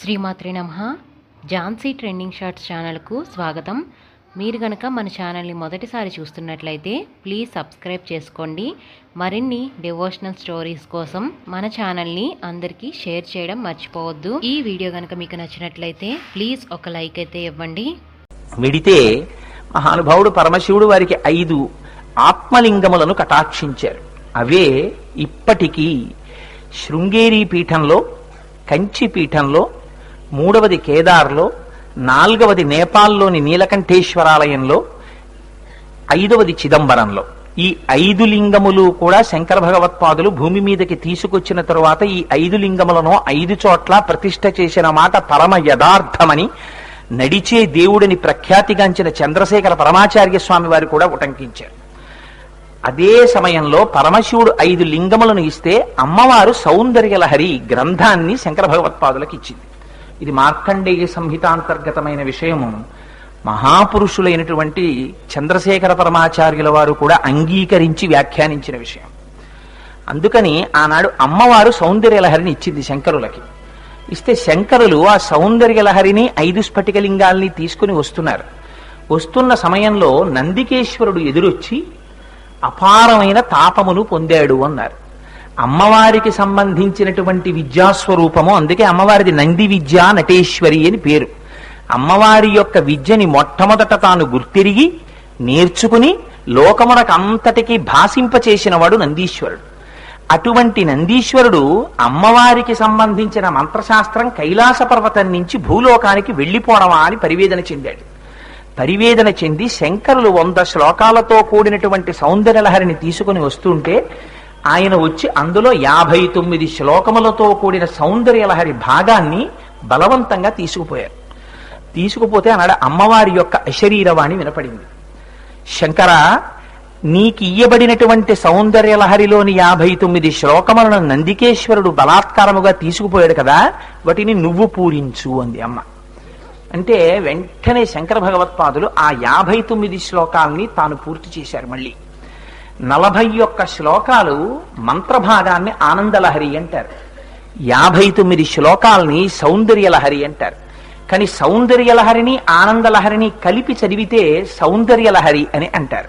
శ్రీమాత్రి నమ. Jhansi trending shorts ఛానల్కు స్వాగతం. మీరు గనక మన ఛానల్ని మొదటిసారి చూస్తున్నట్లయితే ప్లీజ్ సబ్స్క్రైబ్ చేసుకోండి. మరిన్ని డివోషనల్ స్టోరీస్ కోసం మన ఛానల్ని అందరికీ షేర్ చేయడం మర్చిపోవద్దు. ఈ వీడియో గనక మీకు నచ్చినట్లయితే ప్లీజ్ ఒక లైక్ అయితే ఇవ్వండి. విడితే మహానుభావుడు పరమశివుడు వారికి ఐదు ఆత్మలింగములను కటాక్షించారు. అవే ఇప్పటికీ శృంగేరి పీఠంలో కంచి పీఠంలో మూడవది కేదార్లో నాల్గవది నేపాల్లోని నీలకంఠేశ్వరాలయంలో ఐదవది చిదంబరంలో. ఈ ఐదు లింగములు కూడా శంకర భగవత్పాదులు భూమి మీదకి తీసుకొచ్చిన తరువాత ఈ ఐదు లింగములను ఐదు చోట్ల ప్రతిష్ఠ చేసిన మాట పరమ యథార్థమని నడిచే దేవుడిని ప్రఖ్యాతిగాంచిన చంద్రశేఖర పరమాచార్య స్వామి వారు కూడా ఉటంకించారు. అదే సమయంలో పరమశివుడు ఐదు లింగములను ఇస్తే అమ్మవారు సౌందర్యలహరి గ్రంథాన్ని శంకర భగవత్పాదులకు ఇచ్చింది. ఇది మార్కండేయ సంహితాంతర్గతమైన విషయము. మహాపురుషులైనటువంటి చంద్రశేఖర పరమాచార్యుల వారు కూడా అంగీకరించి వ్యాఖ్యానించిన విషయం. అందుకని ఆనాడు అమ్మవారు సౌందర్యలహరిని ఇచ్చింది శంకరులకి. ఇస్తే శంకరులు ఆ సౌందర్య లహరిని ఐదు స్ఫటికలింగాల్ని తీసుకుని వస్తున్నారు. వస్తున్న సమయంలో నందికేశ్వరుడు ఎదురొచ్చి అపారమైన తాపమును పొందాడు అన్నారు. అమ్మవారికి సంబంధించినటువంటి విద్యాస్వరూపము. అందుకే అమ్మవారిది నంది విద్యా నటేశ్వరి అని పేరు. అమ్మవారి యొక్క విద్యని మొట్టమొదట తాను గుర్తిరిగి నేర్చుకుని లోకమునకు అంతటికీ భాషింపచేసినవాడు నందీశ్వరుడు. అటువంటి నందీశ్వరుడు అమ్మవారికి సంబంధించిన మంత్రశాస్త్రం కైలాస పర్వతం నుంచి భూలోకానికి వెళ్ళిపోవడమా అని పరివేదన చెందాడు. పరివేదన చెంది శంకరులు వంద శ్లోకాలతో కూడినటువంటి సౌందర్యలహరిని తీసుకుని వస్తుంటే ఆయన వచ్చి అందులో యాభై తొమ్మిది శ్లోకములతో కూడిన సౌందర్యలహరి భాగాన్ని బలవంతంగా తీసుకుపోయారు. తీసుకుపోతే అన్నాడు అమ్మవారి యొక్క అశరీరవాణి వినపడింది. శంకర నీకు ఇయ్యబడినటువంటి సౌందర్యలహరిలోని యాభై తొమ్మిది శ్లోకములను నందికేశ్వరుడు బలాత్కారముగా తీసుకుపోయాడు కదా వాటిని నువ్వు పూరించు అంది అమ్మ. అంటే వెంటనే శంకర భగవత్పాదులు ఆ యాభై తొమ్మిది శ్లోకాల్ని తాను పూర్తి చేశారు మళ్ళీ. నలభై ఒక్క శ్లోకాలు మంత్రభాగాన్ని ఆనందలహరి అంటారు. యాభై తొమ్మిది శ్లోకాల్ని సౌందర్యలహరి అంటారు. కానీ సౌందర్యలహరిని ఆనందలహరిని కలిపి చదివితే సౌందర్యలహరి అని అంటారు.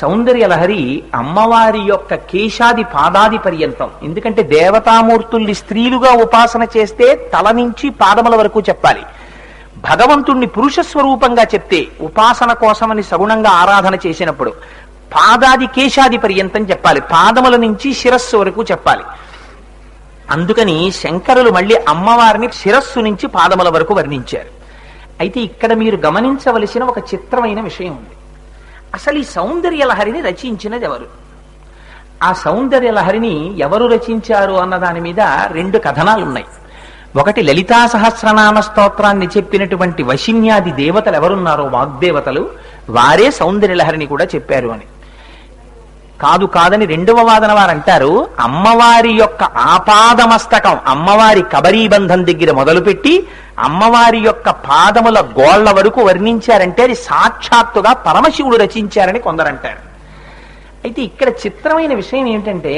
సౌందర్యలహరి అమ్మవారి యొక్క కేశాది పాదాది పర్యంతం. ఎందుకంటే దేవతామూర్తుల్ని స్త్రీలుగా ఉపాసన చేస్తే తల నుంచి పాదముల వరకు చెప్పాలి. భగవంతుణ్ణి పురుష స్వరూపంగా చెప్తే ఉపాసన కోసమని సగుణంగా ఆరాధన చేసినప్పుడు పాదాది కేశాది పర్యంతం చెప్పాలి. పాదముల నుంచి శిరస్సు వరకు చెప్పాలి. అందుకని శంకరులు మళ్ళీ అమ్మవారిని శిరస్సు నుంచి పాదముల వరకు వర్ణించారు. అయితే ఇక్కడ మీరు గమనించవలసిన ఒక చిత్రమైన విషయం ఉంది. అసలు ఈ సౌందర్య లహరిని రచించినది ఎవరు? ఆ సౌందర్య లహరిని ఎవరు రచించారు అన్న దాని మీద రెండు కథనాలు ఉన్నాయి ఒకటి లలితా సహస్రనామ స్తోత్రాన్ని చెప్పినటువంటి వశిన్యాది దేవతలు ఎవరున్నారో వాగ్దేవతలు వారే సౌందర్యలహరిని కూడా చెప్పారు అని. కాదు కాదని రెండవ వాదన వారు అంటారు అమ్మవారి యొక్క ఆపాదమస్తకం అమ్మవారి కబరీబంధం దగ్గర మొదలుపెట్టి అమ్మవారి యొక్క పాదముల గోళ్ళ వరకు వర్ణించారంటే అది సాక్షాత్తుగా పరమశివుడు రచించారని కొందరంటారు అయితే ఇక్కడ చిత్రమైన విషయం ఏమిటంటే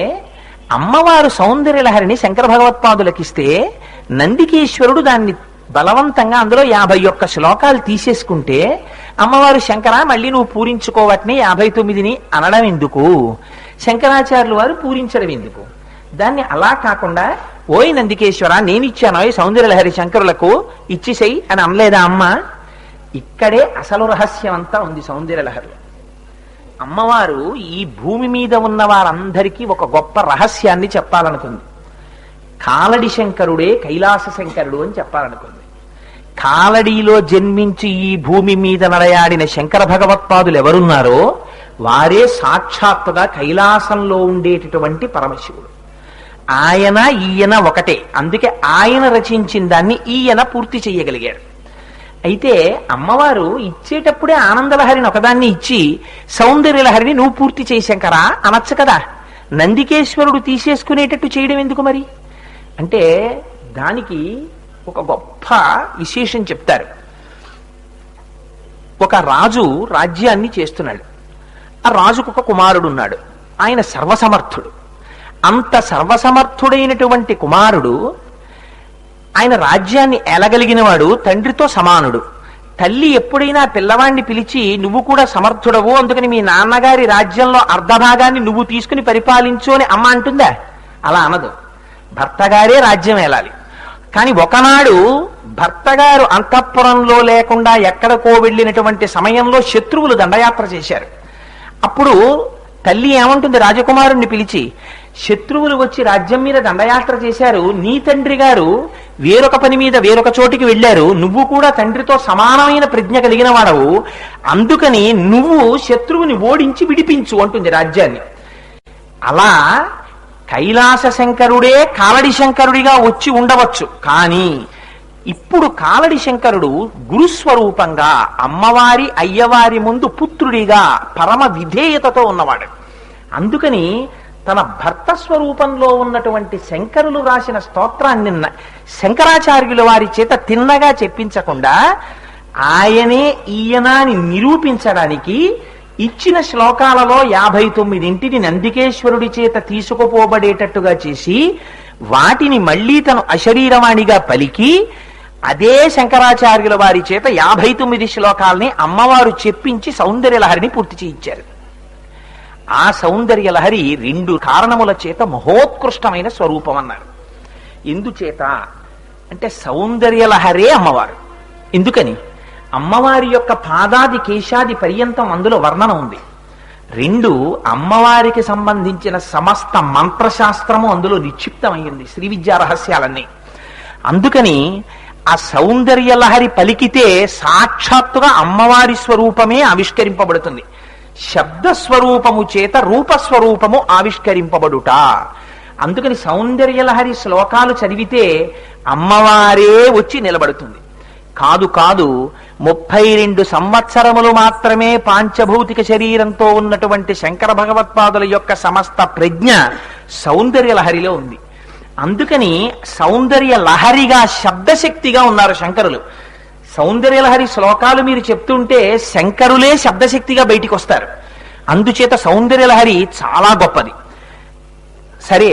అమ్మవారు సౌందర్యలహరిని శంకర భగవత్పాదులకిస్తే నందికేశ్వరుడు దాన్ని బలవంతంగా అందులో యాభై ఒక్క శ్లోకాలు తీసేసుకుంటే అమ్మవారు శంకర మళ్ళీ నువ్వు పూరించుకోవట్ని యాభై తొమ్మిదిని అనడం ఎందుకు? శంకరాచార్యులు వారు పూరించడం ఎందుకు? దాన్ని అలా కాకుండా ఓయ్ నందికేశ్వర నేను ఇచ్చాను ఈ సౌందర్యలహరి శంకరులకు ఇచ్చిసేయి అని అనలేదా అమ్మ? ఇక్కడే అసలు రహస్యం అంతా ఉంది సౌందర్యలహరిలో. అమ్మవారు ఈ భూమి మీద ఉన్న వారందరికీ ఒక గొప్ప రహస్యాన్ని చెప్పాలనుకుంది. కాలడి శంకరుడే కైలాస శంకరుడు అని చెప్పాలనుకుంది. కాలడీలో జన్మించి ఈ భూమి మీద నడయాడిన శంకర భగవత్పాదులు ఎవరున్నారో వారే సాక్షాత్తుగా కైలాసంలో ఉండేటటువంటి పరమశివుడు. ఆయన ఈయన ఒకటే. అందుకే ఆయన రచించిన దాన్ని ఈయన పూర్తి చేయగలిగారు. అయితే అమ్మవారు ఇచ్చేటప్పుడే ఆనందలహరిని ఒకదాన్ని ఇచ్చి సౌందర్యలహరిని నువ్వు పూర్తి చేశాంకరా అనొచ్చు కదా. నందికేశ్వరుడు తీసేసుకునేటట్టు చేయడం ఎందుకు మరి? అంటే దానికి ఒక గొప్ప విశేషం చెప్తారు. ఒక రాజు రాజ్యాన్ని చేస్తున్నాడు. ఆ రాజుకు ఒక కుమారుడు ఉన్నాడు ఆయన సర్వసమర్థుడు. అంత సర్వసమర్థుడైనటువంటి కుమారుడు ఆయన రాజ్యాన్ని ఎలగలిగినవాడు తండ్రితో సమానుడు. తల్లి ఎప్పుడైనా పిల్లవాడిని పిలిచి నువ్వు కూడా సమర్థుడవు అందుకని మీ నాన్నగారి రాజ్యంలో అర్ధభాగాన్ని నువ్వు తీసుకుని పరిపాలించు అని అమ్మ అంటుందా? అలా అనదు. భర్తగారే రాజ్యం ఏలాలి. కానీ ఒకనాడు భర్తగారు అంతఃపురంలో లేకుండా ఎక్కడికో వెళ్ళినటువంటి సమయంలో శత్రువులు దండయాత్ర చేశారు. అప్పుడు తల్లి ఏమంటుంది రాజకుమారుణ్ణి పిలిచి శత్రువులు వచ్చి రాజ్యం మీద దండయాత్ర చేశారు. నీ తండ్రి గారు వేరొక పని మీద వేరొక చోటికి వెళ్ళారు. నువ్వు కూడా తండ్రితో సమానమైన ప్రజ్ఞ కలిగిన వాడవు. అందుకని నువ్వు శత్రువుని ఓడించి విడిపించు అంటుంది రాజ్యాన్ని. అలా కైలాస శంకరుడే కాలడి శంకరుడిగా వచ్చి ఉండవచ్చు. కానీ ఇప్పుడు కాలడి శంకరుడు గురుస్వరూపంగా అమ్మవారి అయ్యవారి ముందు పుత్రుడిగా పరమ విధేయతతో ఉన్నవాడు. అందుకని తన భర్త స్వరూపంలో ఉన్నటువంటి శంకరులు రాసిన స్తోత్రాన్ని శంకరాచార్యుల వారి చేత తిన్నగా చెప్పించకుండా ఆయనే ఈయన అని నిరూపించడానికి ఇచ్చిన శ్లోకాలలో యాభై తొమ్మిదింటిని నందికేశ్వరుడి చేత తీసుకుపోబడేటట్టుగా చేసి వాటిని మళ్ళీ తను అశరీరవాణిగా పలికి అదే శంకరాచార్యుల వారి చేత యాభై తొమ్మిది శ్లోకాల్ని అమ్మవారు చెప్పించి సౌందర్యలహరిని పూర్తి చేయించారు. ఆ సౌందర్య లహరి రెండు కారణముల చేత మహోత్కృష్టమైన స్వరూపం అన్నారు ఎందుచేత? అంటే సౌందర్య లహరే అమ్మవారు. ఎందుకని? అమ్మవారి యొక్క పాదాది కేశాది పర్యంతం అందులో వర్ణన ఉంది. రెండు అమ్మవారికి సంబంధించిన సమస్త మంత్రశాస్త్రము అందులో నిక్షిప్తమైంది శ్రీ విద్యా రహస్యాలన్నీ. అందుకని ఆ సౌందర్య లహరి పలికితే సాక్షాత్తుగా అమ్మవారి స్వరూపమే ఆవిష్కరింపబడుతుంది. శబ్ద స్వరూపము చేత రూపస్వరూపము ఆవిష్కరింపబడుట. అందుకని సౌందర్య లహరి శ్లోకాలు చదివితే అమ్మవారే వచ్చి నిలబడుతుంది. కాదు కాదు ముప్పై రెండు సంవత్సరములు మాత్రమే పాంచభౌతిక శరీరంతో ఉన్నటువంటి శంకర భగవత్పాదుల యొక్క సమస్త ప్రజ్ఞ సౌందర్య లహరిలో ఉంది. అందుకని సౌందర్య లహరిగా శబ్దశక్తిగా ఉన్నారు శంకరులు. సౌందర్య లహరి శ్లోకాలు మీరు చెప్తుంటే శంకరులే శబ్దశక్తిగా బయటికి వస్తారు అందుచేత సౌందర్య లహరి చాలా గొప్పది. సరే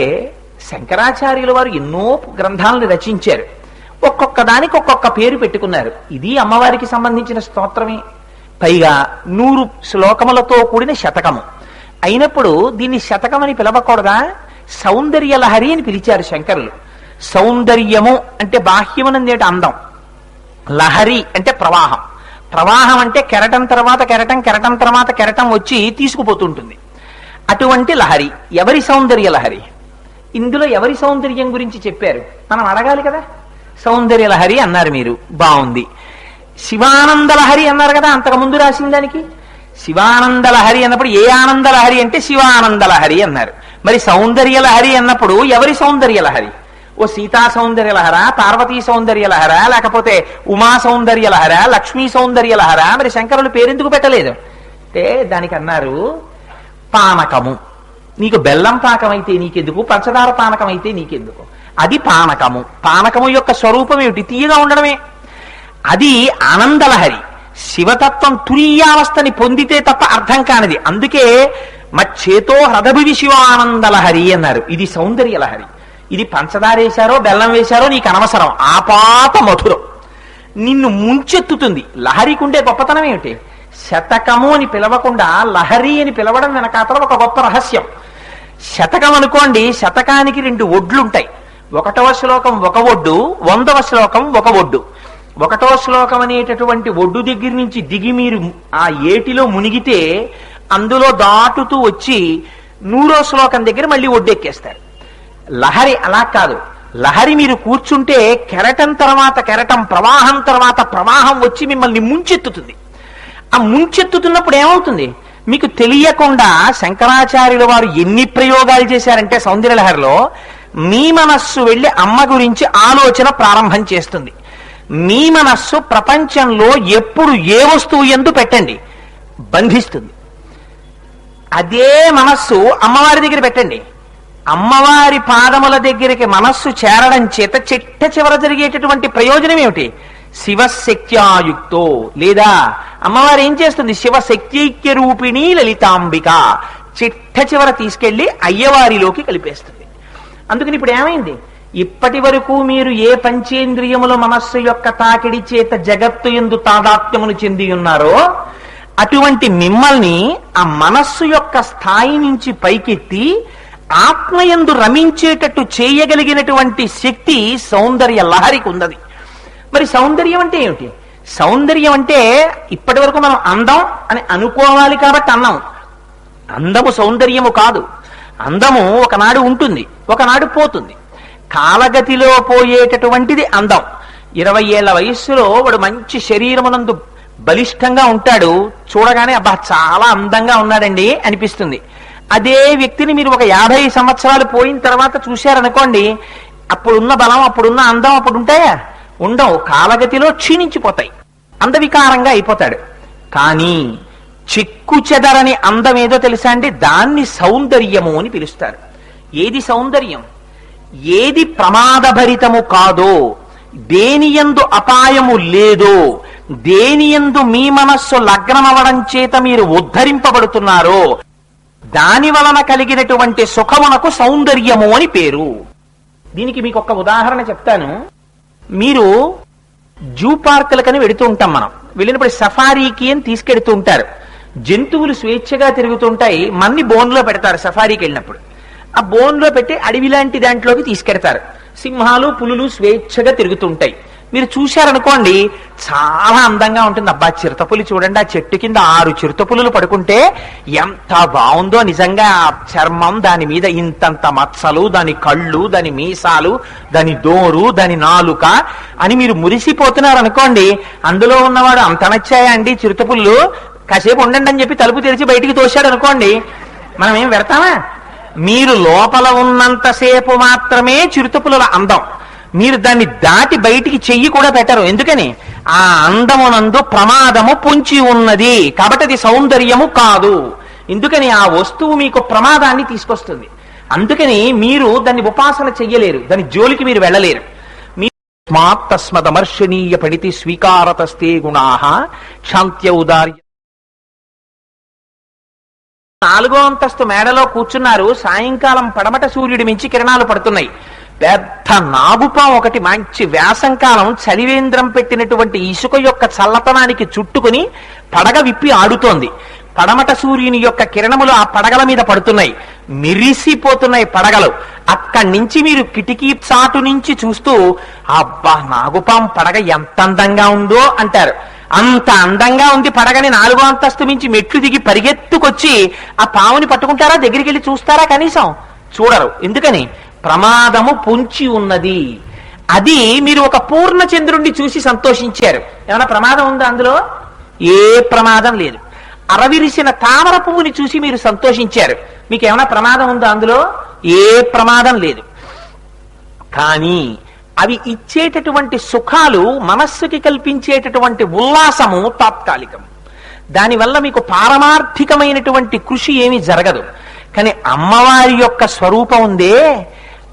శంకరాచార్యుల వారు ఎన్నో గ్రంథాలను రచించారు. ఒక్కొక్క దానికి ఒక్కొక్క పేరు పెట్టుకున్నారు. ఇది అమ్మవారికి సంబంధించిన స్తోత్రమే. పైగా నూరు శ్లోకములతో కూడిన శతకము. అయినప్పుడు దీన్ని శతకం అని పిలవకూడదా? సౌందర్య లహరి అని పిలిచారు శంకరులు. సౌందర్యము అంటే బాహ్యమునందేట అందం. లహరి అంటే ప్రవాహం. ప్రవాహం అంటే కెరటం తర్వాత కెరటం కెరటం తర్వాత కెరటం వచ్చి తీసుకుపోతుంటుంది. అటువంటి లహరి ఎవరి సౌందర్య లహరి? ఇందులో ఎవరి సౌందర్యం గురించి చెప్పారు? మనం అడగాలి కదా? సౌందర్య లహరి అన్నారు మీరు. బాగుంది శివానంద లహరి అన్నారు కదా అంతకు ముందు రాసిన దానికి? శివానంద లహరి అన్నప్పుడు ఏ ఆనంద లహరి అంటే శివానంద లహరి అన్నారు. మరి సౌందర్య లహరి అన్నప్పుడు ఎవరి సౌందర్య లహరి ఓ సీతా సౌందర్య లహరా పార్వతీ సౌందర్య లహరా లేకపోతే ఉమా సౌందర్య లహరా లక్ష్మీ సౌందర్య లహరా మరి శంకరులు పేరెందుకు పెట్టలేదు? అంటే దానికి అన్నారు పానకము. నీకు బెల్లం పాకం అయితే నీకెందుకు? పంచదార పానకం అయితే నీకెందుకు? అది పానకము. పానకము యొక్క స్వరూపం ఏమిటి? తీయగా ఉండడమే. అది ఆనందలహరి. శివతత్వం తురీయావస్థని పొందితే తప్ప అర్థం కానిది. అందుకే మచ్చేతో హ్రదభివి శివానందలహరి అన్నారు. ఇది సౌందర్య లహరి ఇది పంచదార వేశారో బెల్లం వేశారో నీకు అనవసరం. ఆపాత మధురం. నిన్ను ముంచెత్తుతుంది. లహరికి ఉండే గొప్పతనం ఏమిటి? శతకము అని పిలవకుండా లహరి అని పిలవడం వెనకాతల ఒక గొప్ప రహస్యం. శతకం అనుకోండి శతకానికి రెండు ఒడ్లుంటాయి. ఒకటవ శ్లోకం ఒక ఒడ్డు వందవ శ్లోకం ఒక ఒడ్డు. ఒకటో శ్లోకం అనేటటువంటి ఒడ్డు దగ్గర నుంచి దిగి మీరు ఆ ఏటిలో మునిగితే అందులో దాటుతూ వచ్చి నూరో శ్లోకం దగ్గర మళ్ళీ ఒడ్డెక్కేస్తారు లహరి అలా కాదు. లహరి మీరు కూర్చుంటే కెరటం తర్వాత కెరటం ప్రవాహం తర్వాత ప్రవాహం వచ్చి మిమ్మల్ని ముంచెత్తుతుంది. ఆ ముంచెత్తుతున్నప్పుడు ఏమవుతుంది? మీకు తెలియకుండా శంకరాచార్యుల వారు ఎన్ని ప్రయోగాలు చేశారంటే సౌందర్యలహరిలో మీ మనస్సు వెళ్ళి అమ్మ గురించి ఆలోచన ప్రారంభం చేస్తుంది. మీ మనస్సు ప్రపంచంలో ఎప్పుడు ఏ వస్తువు ఎందు పెట్టండి? బంధిస్తుంది. అదే మనస్సు అమ్మవారి దగ్గర పెట్టండి. అమ్మవారి పాదముల దగ్గరికి మనస్సు చేరడం చేత చిట్ట చివర జరిగేటటువంటి ప్రయోజనం ఏమిటి? శివశక్త్యాయుక్తో లేదా అమ్మవారు ఏం చేస్తుంది? శివశక్తైక్య రూపిణి లలితాంబిక చిట్ట చివర తీసుకెళ్ళి అయ్యవారిలోకి కలిపేస్తుంది. అందుకని ఇప్పుడు ఏమైంది? ఇప్పటి వరకు మీరు ఏ పంచేంద్రియముల మనస్సు యొక్క తాకిడి చేత జగత్తు ఎందు తాదాత్మ్యమును చెంది ఉన్నారో అటువంటి మిమ్మల్ని ఆ మనస్సు యొక్క స్థాయి నుంచి పైకెత్తి ఆత్మయందు రమించేటట్టు చేయగలిగినటువంటి శక్తి సౌందర్య లహరికి ఉన్నది. మరి సౌందర్యం అంటే ఏమిటి? సౌందర్యం అంటే ఇప్పటి వరకు మనం అందం అని అనుకోవాలి కాబట్టి అన్నాం. అందము సౌందర్యము కాదు. అందము ఒకనాడు ఉంటుంది ఒకనాడు పోతుంది. కాలగతిలో పోయేటటువంటిది అందం. ఇరవై ఏళ్ళ వయస్సులో వాడు మంచి శరీరమునందు బలిష్టంగా ఉంటాడు. చూడగానే అబ్బా చాలా అందంగా ఉన్నాడండి అనిపిస్తుంది. అదే వ్యక్తిని మీరు ఒక యాభై సంవత్సరాలు పోయిన తర్వాత చూశారనుకోండి అప్పుడున్న బలం అప్పుడున్న అందం అప్పుడు ఉంటాయా ఉండవు. కాలగతిలో క్షీణించిపోతాయి. అందవికారంగా అయిపోతాడు. కానీ చిక్కు చెదరని అందం ఏదో తెలుసా అండి? దాన్ని సౌందర్యము అని పిలుస్తారు. ఏది సౌందర్యం? ఏది ప్రమాదభరితము కాదో దేనియందు అపాయము లేదో దేనియందు మీ మనస్సు లగ్నమవడం చేత మీరు ఉద్ధరింపబడుతున్నారో దాని వలన కలిగినటువంటి సుఖమునకు సౌందర్యము అని పేరు. దీనికి మీకు ఒక ఉదాహరణ చెప్తాను. మీరు జూ పార్కులకని వెడుతూ ఉంటాం మనం. వెళ్ళినప్పుడు సఫారీకి అని తీసుకెడుతూ ఉంటారు. జంతువులు స్వేచ్ఛగా తిరుగుతుంటాయి మన్ని బోన్లో పెడతారు సఫారీకి వెళ్ళినప్పుడు. ఆ బోన్లో పెట్టి అడవి లాంటి దాంట్లోకి తీసుకెడతారు. సింహాలు పులులు స్వేచ్ఛగా తిరుగుతుంటాయి. మీరు చూశారనుకోండి చాలా అందంగా ఉంటుంది. అబ్బా చిరుతపులి చూడండి ఆ చెట్టు కింద ఆరు చిరుతపులు పడుకుంటే ఎంత బాగుందో నిజంగా. ఆ చర్మం దాని మీద ఇంతంత మచ్చలు దాని కళ్ళు దాని మీసాలు దాని దోరు దాని నాలుక అని మీరు మురిసిపోతున్నారు అనుకోండి అందులో ఉన్నవాడు అంత నచ్చాయా అండి చిరుతపుల్లు కాసేపు ఉండండి అని చెప్పి తలుపు తెరిచి బయటికి తోశాడు అనుకోండి మనం ఏం పెడతామా మీరు లోపల ఉన్నంతసేపు మాత్రమే చిరుతపులుల అందం. మీరు దాన్ని దాటి బయటికి చెయ్యి కూడా పెట్టరు. ఎందుకని? ఆ అందమునందు ప్రమాదము పొంచి ఉన్నది. కాబట్టి అది సౌందర్యము కాదు. ఎందుకని? ఆ వస్తువు మీకు ప్రమాదాన్ని తీసుకొస్తుంది. అందుకని మీరు దాన్ని ఉపాసన చెయ్యలేరు. దాని జోలికి మీరు వెళ్ళలేరు. స్మాత్ తస్మదమర్శనీయ పడితి స్వీకారతస్తే గుణా. శాంత్య ఉదార్య నాలుగో అంతస్తు మేడలో కూర్చున్నారు. సాయంకాలం పడమట సూర్యుడి మించి కిరణాలు పడుతున్నాయి. పెద్ద నాగుపాం ఒకటి మంచి వ్యాసంకాలం చలివేంద్రం పెట్టినటువంటి ఇసుక యొక్క చల్లతనానికి చుట్టుకుని పడగ విప్పి ఆడుతోంది. పడమట సూర్యుని యొక్క కిరణములు ఆ పడగల మీద పడుతున్నాయి. మిరిసిపోతున్నాయి పడగలు. అక్కడి నుంచి మీరు కిటికీ చాటు నుంచి చూస్తూ అబ్బా నాగుపాం పడగ ఎంత అందంగా ఉందో అంటారు. అంత అందంగా ఉంది పడగని నాలుగో అంతస్తు మించి మెట్లు దిగి పరిగెత్తుకొచ్చి ఆ పాముని పట్టుకుంటారా? దగ్గరికి వెళ్ళి చూస్తారా కనీసం? చూడరు. ఎందుకని? ప్రమాదము పొంచి ఉన్నది. అది మీరు ఒక పూర్ణ చంద్రుణ్ణి చూసి సంతోషించారు. ఏమైనా ప్రమాదం ఉందా అందులో? ఏ ప్రమాదం లేదు. అరవిరిసిన తామర పువ్వుని చూసి మీరు సంతోషించారు. మీకు ఏమైనా ప్రమాదం ఉందా అందులో? ఏ ప్రమాదం లేదు. కానీ అవి ఇచ్చేటటువంటి సుఖాలు మనస్సుకి కల్పించేటటువంటి ఉల్లాసము తాత్కాలికం దానివల్ల మీకు పారమార్థికమైనటువంటి కృషి ఏమీ జరగదు. కానీ అమ్మవారి యొక్క స్వరూపం ఉందే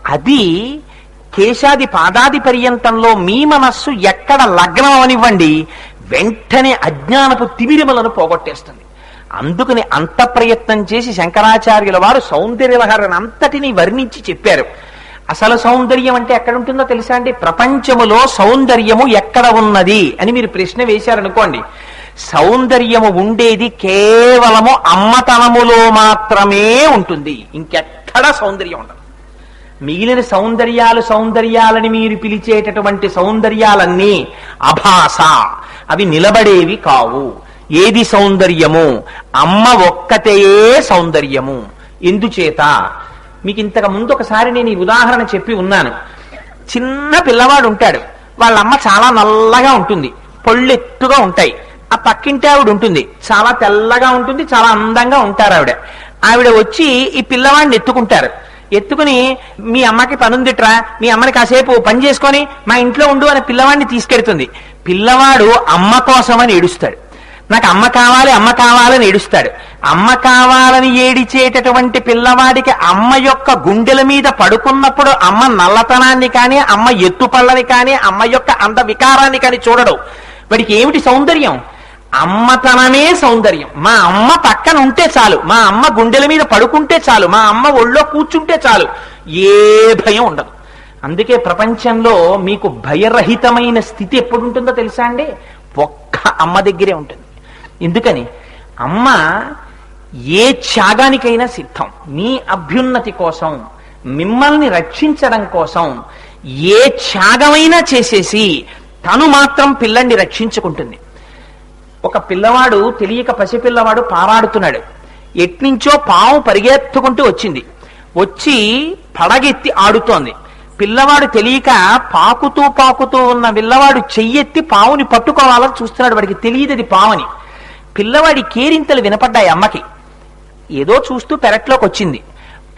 అది కేశాది పాదాది పర్యంతంలో మీ మనస్సు ఎక్కడ లగ్నం అవనివ్వండి వెంటనే అజ్ఞానపు తిమిరిమలను పోగొట్టేస్తుంది. అందుకని అంత ప్రయత్నం చేసి శంకరాచార్యుల వారు సౌందర్యలహరణ అంతటిని వర్ణించి చెప్పారు. అసలు సౌందర్యం అంటే ఎక్కడ ఉంటుందో తెలుసా అండి? ప్రపంచములో సౌందర్యము ఎక్కడ ఉన్నది అని మీరు ప్రశ్న వేశారనుకోండి. సౌందర్యము ఉండేది కేవలము అమ్మతనములో మాత్రమే ఉంటుంది. ఇంకెక్కడ సౌందర్యం ఉండదు. మిగిలిన సౌందర్యాలు సౌందర్యాలని మీరు పిలిచేటటువంటి సౌందర్యాలన్నీ అభాస. అవి నిలబడేవి కావు. ఏది సౌందర్యము? అమ్మ ఒక్కతే సౌందర్యము. ఎందుచేత? మీకు ఇంతకు ముందు ఒకసారి నేను ఈ ఉదాహరణ చెప్పి ఉన్నాను. చిన్న పిల్లవాడు ఉంటాడు వాళ్ళ అమ్మ చాలా నల్లగా ఉంటుంది. పళ్ళు ఎత్తుగా ఉంటాయి. ఆ పక్కింటి ఆవిడ ఉంటుంది. చాలా తెల్లగా ఉంటుంది చాలా అందంగా ఉంటారు ఆవిడ ఆవిడ వచ్చి ఈ పిల్లవాడిని ఎత్తుకుంటారు. ఎత్తుకుని మీ అమ్మకి పనుందిట్రా మీ అమ్మని కాసేపు పని చేసుకొని మా ఇంట్లో ఉండు అని పిల్లవాడిని తీసుకెడుతుంది పిల్లవాడు అమ్మ కోసమని ఏడుస్తాడు. నాకు అమ్మ కావాలి అమ్మ కావాలని ఏడుస్తాడు. అమ్మ కావాలని ఏడిచేటటువంటి పిల్లవాడికి అమ్మ యొక్క గుండెల మీద పడుకున్నప్పుడు అమ్మ నల్లతనాన్ని కానీ అమ్మ ఎత్తుపళ్ళని కానీ అమ్మ యొక్క అంద వికారాన్ని కానీ చూడడు. వాడికి ఏమిటి సౌందర్యం? అమ్మతనమే సౌందర్యం. మా అమ్మ పక్కన ఉంటే చాలు. మా అమ్మ గుండెల మీద పడుకుంటే చాలు. మా అమ్మ ఒళ్ళో కూర్చుంటే చాలు. ఏ భయం ఉండదు. అందుకే ప్రపంచంలో మీకు భయరహితమైన స్థితి ఎప్పుడు ఉంటుందో తెలుసా అండి? ఒక్క అమ్మ దగ్గరే ఉంటుంది. ఎందుకని? అమ్మ ఏ త్యాగానికైనా సిద్ధం. మీ అభ్యున్నతి కోసం మిమ్మల్ని రక్షించడం కోసం ఏ త్యాగమైనా చేసేసి తను మాత్రం పిల్లల్ని రక్షించుకుంటుంది. ఒక పిల్లవాడు తెలియక పసిపిల్లవాడు పారాడుతున్నాడు. ఎట్నుంచో పాము పరిగెత్తుకుంటూ వచ్చింది. వచ్చి పడగెత్తి ఆడుతోంది. పిల్లవాడు తెలియక పాకుతూ పాకుతూ ఉన్న పిల్లవాడు చెయ్యెత్తి పావుని పట్టుకోవాలని చూస్తున్నాడు వాడికి తెలియదు అది పావని. పిల్లవాడి కేరింతలు వినపడ్డాయి అమ్మకి. ఏదో చూస్తూ పెరట్లోకి వచ్చింది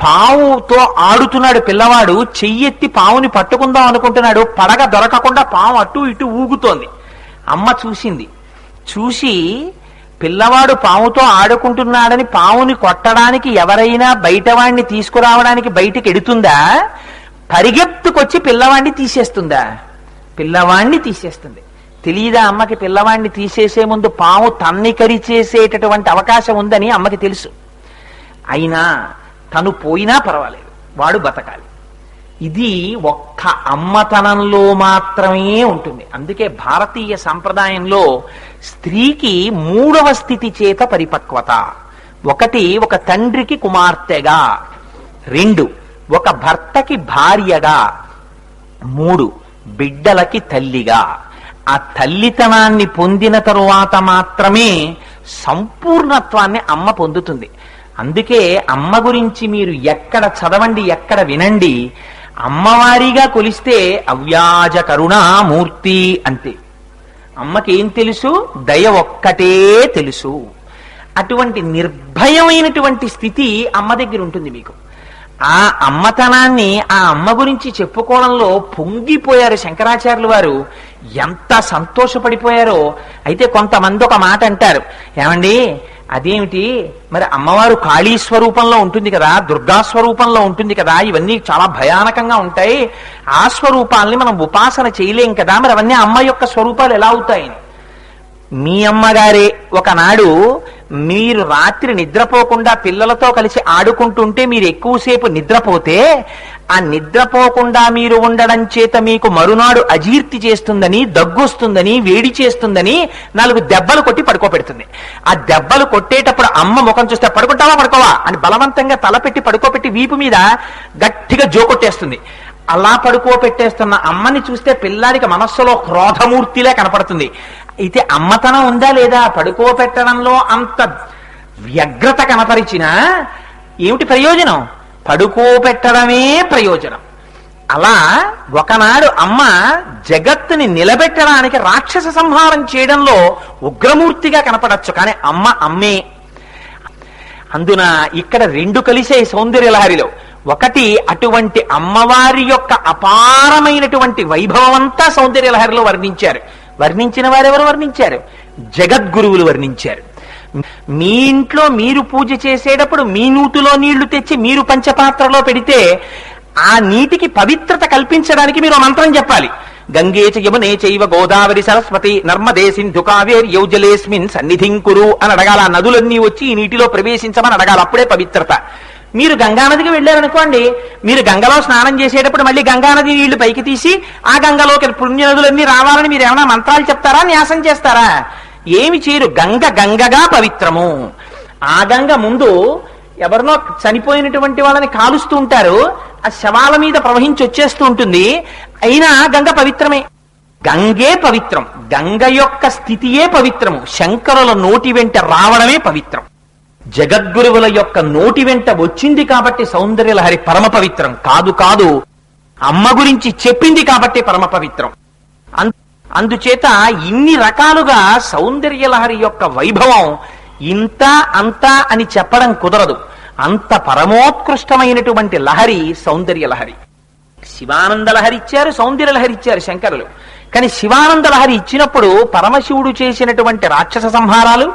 పావుతో ఆడుతున్నాడు పిల్లవాడు చెయ్యెత్తి పావుని పట్టుకుందాం అనుకుంటున్నాడు. పడగ దొరకకుండా పాము అటు ఇటు ఊగుతోంది. అమ్మ చూసింది. చూసి పిల్లవాడు పాముతో ఆడుకుంటున్నాడని పావుని కొట్టడానికి ఎవరైనా బయటవాణ్ణి తీసుకురావడానికి బయటికి ఎడుతుందా పరిగెత్తుకొచ్చి పిల్లవాణ్ణి తీసేస్తుందా? పిల్లవాణ్ణి తీసేస్తుంది. తెలియదా అమ్మకి పిల్లవాణ్ణి తీసేసే ముందు పాము తన్ని కరిచేసేటటువంటి అవకాశం ఉందని అమ్మకి తెలుసు. అయినా తను పోయినా పర్వాలేదు. వాడు బతకాలి. ఇది ఒక్క అమ్మతనంలో మాత్రమే ఉంటుంది. అందుకే భారతీయ సంప్రదాయంలో స్త్రీకి మూడవ స్థితి చేత పరిపక్వత. ఒకటి ఒక తండ్రికి కుమార్తెగా. రెండు ఒక భర్తకి భార్యగా. మూడు బిడ్డలకి తల్లిగా. ఆ తల్లితనాన్ని పొందిన తరువాత మాత్రమే సంపూర్ణత్వాన్ని అమ్మ పొందుతుంది. అందుకే అమ్మ గురించి మీరు ఎక్కడ చదవండి ఎక్కడ వినండి అమ్మవారిగా కొలిస్తే అవ్యాజ కరుణామూర్తి అంతే. అమ్మకేం తెలుసు? దయ ఒక్కటే తెలుసు. అటువంటి నిర్భయమైనటువంటి స్థితి అమ్మ దగ్గర ఉంటుంది మీకు. ఆ అమ్మతనాన్ని ఆ అమ్మ గురించి చెప్పుకోవడంలో పొంగిపోయారు శంకరాచార్యులు వారు. ఎంత సంతోషపడిపోయారో. అయితే కొంతమంది ఒక మాట అంటారు. ఏమండి అదేమిటి? మరి అమ్మవారు కాళీ స్వరూపంలో ఉంటుంది కదా దుర్గా స్వరూపంలో ఉంటుంది కదా ఇవన్నీ చాలా భయానకంగా ఉంటాయి. ఆ స్వరూపాల్ని మనం ఉపాసన చేయలేం కదా మరి అవన్నీ అమ్మ యొక్క స్వరూపాలు ఎలా అవుతాయని. మీ అమ్మగారే ఒకనాడు మీరు రాత్రి నిద్రపోకుండా పిల్లలతో కలిసి ఆడుకుంటుంటే మీరు ఎక్కువసేపు నిద్రపోతే ఆ నిద్రపోకుండా మీరు ఉండడం చేత మీకు మరునాడు అజీర్తి చేస్తుందని దగ్గొస్తుందని వేడి చేస్తుందని నాలుగు దెబ్బలు కొట్టి పడుకోబెడుతుంది. ఆ దెబ్బలు కొట్టేటప్పుడు అమ్మ ముఖం చూస్తే పడుకుంటావా పడుకోవా? అని బలవంతంగా తలపెట్టి పడుకోబెట్టి వీపు మీద గట్టిగా జోకొట్టేస్తుంది అలా పడుకోపెట్టేస్తున్న అమ్మని చూస్తే పిల్లాడికి మనస్సులో క్రోధమూర్తిలే కనపడుతుంది. అయితే అమ్మతనం ఉందా లేదా? పడుకోబెట్టడంలో అంత వ్యగ్రత కనపరిచినా ఏమిటి ప్రయోజనం? పడుకోబెట్టడమే ప్రయోజనం. అలా ఒకనాడు అమ్మ జగత్తుని నిలబెట్టడానికి రాక్షస సంహారం చేయడంలో ఉగ్రమూర్తిగా కనపడచ్చు. కానీ అమ్మ అమ్మే అందున ఇక్కడ రెండు కలిసే సౌందర్యలహరిలో. ఒకటి అటువంటి అమ్మవారి యొక్క అపారమైనటువంటి వైభవం అంతా సౌందర్యలహరిలో వర్ణించారు. వర్ణించిన వారెవరు వర్ణించారు? జగద్గురువులు వర్ణించారు. మీ ఇంట్లో మీరు పూజ చేసేటప్పుడు మీ నూతులో నీళ్ళు తెచ్చి మీరు పంచపాత్రలో పెడితే ఆ నీటికి పవిత్రత కల్పించడానికి మీరు మంత్రం చెప్పాలి. గంగే చ యమునే చైవ గోదావరి సరస్వతి నర్మదే సింధు కావేరి యౌజలేస్మిన్ సన్నిధింకురు అని అడగాల. ఆ నదులన్నీ వచ్చి ఈ నీటిలో ప్రవేశించమని అడగాలి. అప్పుడే పవిత్రత. మీరు గంగానదికి వెళ్ళారనుకోండి మీరు గంగలో స్నానం చేసేటప్పుడు మళ్ళీ గంగానది నీళ్ళు పైకి తీసి ఆ గంగలోకి పుణ్యనదులన్నీ రావాలని మీరు ఏమైనా మంత్రాలు చెప్తారా న్యాసం చేస్తారా? ఏమి చేయరు. గంగ గంగగా పవిత్రము. ఆ గంగ ముందు ఎవరినో చనిపోయినటువంటి వాళ్ళని కాలుస్తూ ఉంటారు. ఆ శవాల మీద ప్రవహించి వచ్చేస్తూ ఉంటుంది. అయినా గంగ పవిత్రమే. గంగే పవిత్రం. గంగ యొక్క స్థితియే పవిత్రము. శంకరుల నోటి వెంట రావడమే పవిత్రం. జగద్గురువుల యొక్క నోటి వెంట వచ్చింది కాబట్టి సౌందర్యలహరి పరమ పవిత్రం. కాదు కాదు. అమ్మ గురించి చెప్పింది కాబట్టి పరమ పవిత్రం. అందుచేత ఇన్ని రకాలుగా సౌందర్యలహరి యొక్క వైభవం ఇంత అంత అని చెప్పడం కుదరదు. అంత పరమోత్కృష్టమైనటువంటి లహరి సౌందర్యలహరి. శివానంద లహరి ఇచ్చారు సౌందర్య లహరి ఇచ్చారు శంకరులు. కానీ శివానంద లహరి ఇచ్చినప్పుడు పరమశివుడు చేసినటువంటి రాక్షస సంహారాలు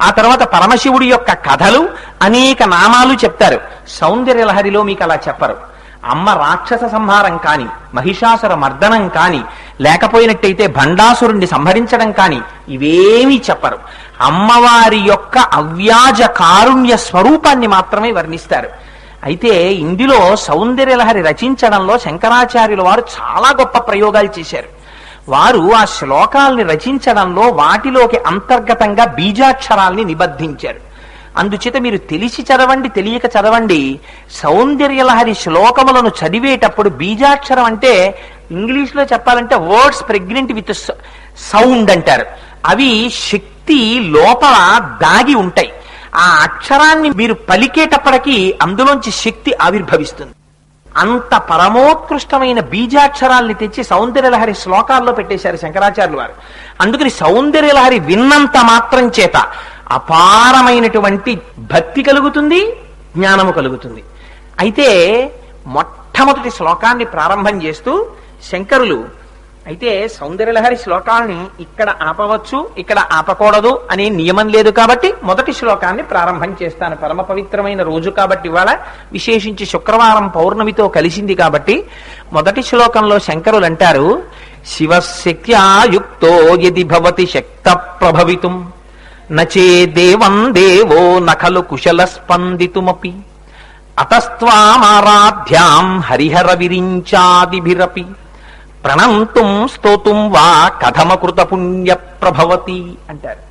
ఆ తర్వాత పరమశివుడి యొక్క కథలు అనేక నామాలు చెప్తారు. సౌందర్య లహరిలో మీకు అలా చెప్పరు. అమ్మ రాక్షస సంహారం కాని మహిషాసుర మర్దనం కాని లేకపోయినట్టయితే భండాసురుణ్ణి సంహరించడం కాని ఇవేమీ చెప్పరు. అమ్మవారి యొక్క అవ్యాజ కారుణ్య స్వరూపాన్ని మాత్రమే వర్ణిస్తారు. అయితే ఇందులో సౌందర్యలహరి రచించడంలో శంకరాచార్యుల వారు చాలా గొప్ప ప్రయోగాలు చేశారు. వారు ఆ శ్లోకాల్ని రచించడంలో వాటిలోకి అంతర్గతంగా బీజాక్షరాల్ని నిబద్ధించారు. అందుచేత మీరు తెలిసి చదవండి తెలియక చదవండి. సౌందర్యలహరి శ్లోకములను చదివేటప్పుడు బీజాక్షరం అంటే ఇంగ్లీష్లో చెప్పాలంటే వర్డ్స్ ప్రెగ్నెంట్ విత్ సౌండ్ అంటారు. అవి శక్తి లోపల దాగి ఉంటాయి. ఆ అక్షరాన్ని మీరు పలికేటప్పటికీ అందులోంచి శక్తి ఆవిర్భవిస్తుంది. అంత పరమోత్కృష్టమైన బీజాక్షరాల్ని తెచ్చి సౌందర్యలహరి శ్లోకాల్లో పెట్టేశారు శంకరాచార్యులు వారు. అందుకని సౌందర్యలహరి విన్నంత మాత్రం చేత అపారమైనటువంటి భక్తి కలుగుతుంది జ్ఞానము కలుగుతుంది. అయితే మొట్టమొదటి శ్లోకాన్ని ప్రారంభం చేస్తూ శంకరులు అయితే సౌందర్యలహరి శ్లోకాల్ని ఇక్కడ ఆపవచ్చు ఇక్కడ ఆపకూడదు అనే నియమం లేదు కాబట్టి మొదటి శ్లోకాన్ని ప్రారంభం చేస్తాను. పరమ పవిత్రమైన రోజు కాబట్టి ఇవాళ విశేషించి శుక్రవారం పౌర్ణమితో కలిసింది కాబట్టి మొదటి శ్లోకంలో శంకరులు అంటారు శివశక్త్యాయుక్తో యది భవతి శక్త ప్రభవితుం నచే దేవం దేవో నఖలు కుశల స్పందితుమపి అతస్వామారాధ్యాం హరిహర విరించాదిభిరపి. ప్రణంతుం స్తోతుం వా కథమకృత పుణ్య ప్రభవతి అంటారు.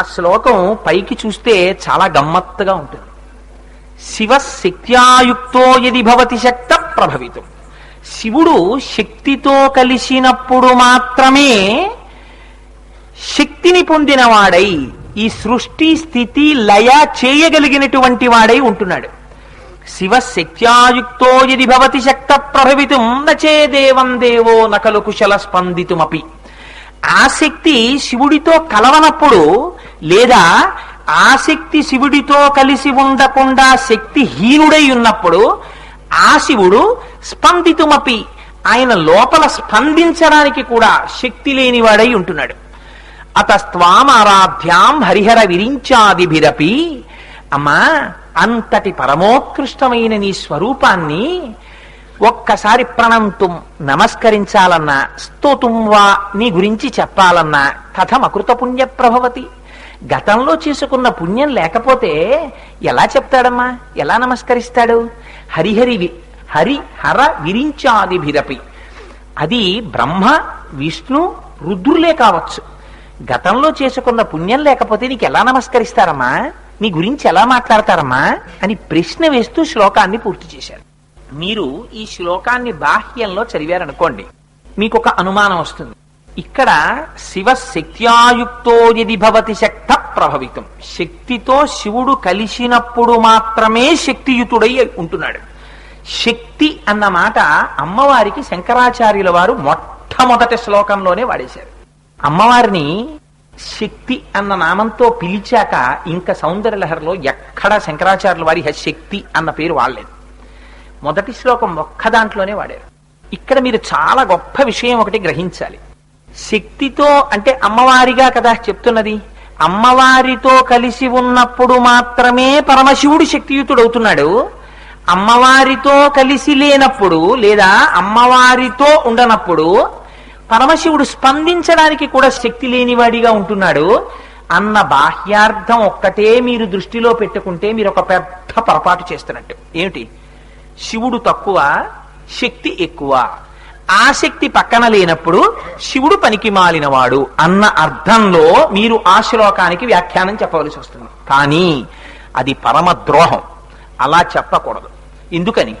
ఆ శ్లోకం పైకి చూస్తే చాలా గమ్మత్తుగా ఉంటుంది. శివశక్త్యాయుక్తో యది భవతి శక్త ప్రభవితం శివుడు శక్తితో కలిసినప్పుడు మాత్రమే శక్తిని పొందినవాడై ఈ సృష్టి స్థితి లయ చేయగలిగినటువంటి వాడై ఉంటున్నాడు. శివశక్త్యాయుక్తో యది భవతి శక్త ప్రభవితం నచే దేవం దేవో నకలు కుశల స్పందితుమపి. ఆ శక్తి శివుడితో కలవనప్పుడు లేదా ఆ శక్తి శివుడితో కలిసి ఉండకుండా శక్తి హీనుడై ఉన్నప్పుడు ఆ శివుడు స్పందితుమపి. ఆయన లోపల స్పందించడానికి కూడా శక్తి లేనివాడై ఉంటున్నాడు. అతస్త్వామారాధ్యాం హరిహర విరించాదిభిరపి. అమ్మా అంతటి పరమోత్కృష్టమైన నీ స్వరూపాన్ని ఒక్కసారి ప్రణంతుం నమస్కరించాలన్నా స్తోతుం వా నీ గురించి చెప్పాలన్నా కథమకృత పుణ్య ప్రభవతి. గతంలో చేసుకున్న పుణ్యం లేకపోతే ఎలా చెప్తాడమ్మా? ఎలా నమస్కరిస్తాడు? హరిహరి హరి హర విరించాదిభిరపి అది బ్రహ్మ విష్ణు రుద్రులే కావచ్చు. గతంలో చేసుకున్న పుణ్యం లేకపోతే నీకు ఎలా నమస్కరిస్తారమ్మా? మీ గురించి ఎలా మాట్లాడతారమ్మా అని ప్రశ్న వేస్తూ శ్లోకాన్ని పూర్తి చేశారు మీరు ఈ శ్లోకాన్ని బాహ్యంలో చదివారనుకోండి మీకు ఒక అనుమానం వస్తుంది. ఇక్కడ శివ శక్త్యాయుక్తో యది భవతి శక్త ప్రభవితం శక్తితో శివుడు కలిసినప్పుడు మాత్రమే శక్తియుతుడై ఉంటున్నాడు. శక్తి అన్న మాట అమ్మవారికి శంకరాచార్యుల వారు మొట్టమొదటి శ్లోకంలోనే వాడేశారు. అమ్మవారిని శక్తి అన్న నామంతో పిలిచాక ఇంకా సౌందర్యలహరిలో ఎక్కడా శంకరాచార్యుల వారి శక్తి అన్న పేరు వాడలేదు. మొదటి శ్లోకం ఒక్క దాంట్లోనే వాడారు. ఇక్కడ మీరు చాలా గొప్ప విషయం ఒకటి గ్రహించాలి. శక్తితో అంటే అమ్మవారిగా కదా చెప్తున్నది. అమ్మవారితో కలిసి ఉన్నప్పుడు మాత్రమే పరమశివుడు శక్తియుతుడవుతున్నాడు. అమ్మవారితో కలిసి లేనప్పుడు లేదా అమ్మవారితో ఉండనప్పుడు పరమశివుడు స్పందించడానికి కూడా శక్తి లేనివాడిగా ఉంటున్నాడు. అన్న బాహ్యార్థం ఒక్కటే మీరు దృష్టిలో పెట్టుకుంటే మీరు ఒక పెద్ద పొరపాటు చేస్తున్నట్టు. ఏమిటి? శివుడు తక్కువ శక్తి ఎక్కువ. ఆ శక్తి పక్కన లేనప్పుడు శివుడు పనికి మాలినవాడు అన్న అర్థంలో మీరు ఆ శ్లోకానికి వ్యాఖ్యానం చెప్పవలసి వస్తుంది. కానీ అది పరమ ద్రోహం. అలా చెప్పకూడదు. ఎందుకని?